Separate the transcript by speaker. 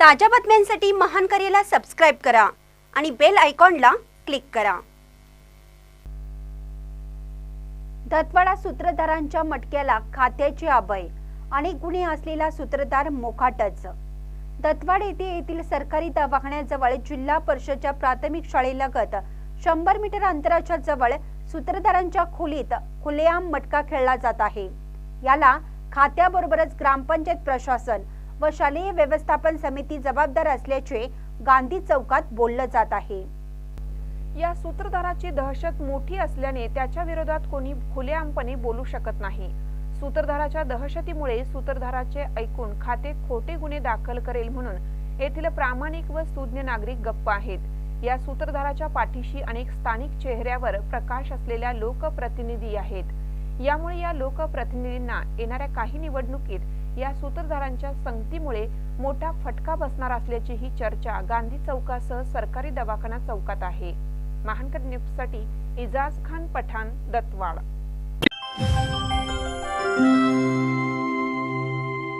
Speaker 1: ताज्या बातम्यांसाठी महान करेला सबस्क्राईब करा आणि बेल आयकॉनला क्लिक करा. दत्तवाडा सूत्रधारांच्या मटक्याला खात्याची अभय अनेक गुन्हे असलेला सूत्रधार मोकाटच दत्तवाड येथे येथील सरकारी दवाखान्याजवळ जिल्हा परिषदच्या प्राथमिक शाळेलगत शंभर मीटर अंतराच्या जवळ सूत्रधारांच्या खोलीत खुलेआम मटका खेळला जात आहे. याला खात्याबरोबरच ग्रामपंचायत प्रशासन व शालेय व्यवस्थापन समिती जबाबदार असल्याचे गांधी चौकात बोललं जात आहे.
Speaker 2: या सूत्रधाराची दहशत मोठी असल्याने त्याच्या विरोधात कोणी खुलेआमपणे बोलू शकत नाही. सूत्रधाराच्या दहशतीमुळे सूत्रधाराचे ऐकून खाते खोटे गुन्हे दाखल करेल म्हणून येथील प्रामाणिक व सुज्ञ नागरिक गप्प आहेत. या सूत्रधाराच्या पाठीशी अनेक स्थानिक चेहऱ्यावर प्रकाश असलेल्या लोकप्रतिनिधी आहेत. यामुळे या लोकप्रतिनिधींना येणाऱ्या काही निवडणुकीत या सूत्रधारांच्या संगतीमुळे मोठा फटका बसणार असल्याची ही चर्चा गांधी चौकासह सरकारी दवाखाना चौकात आहे. महानकर न्यूजसाठी इजाज खान पठाण दत्तवाड.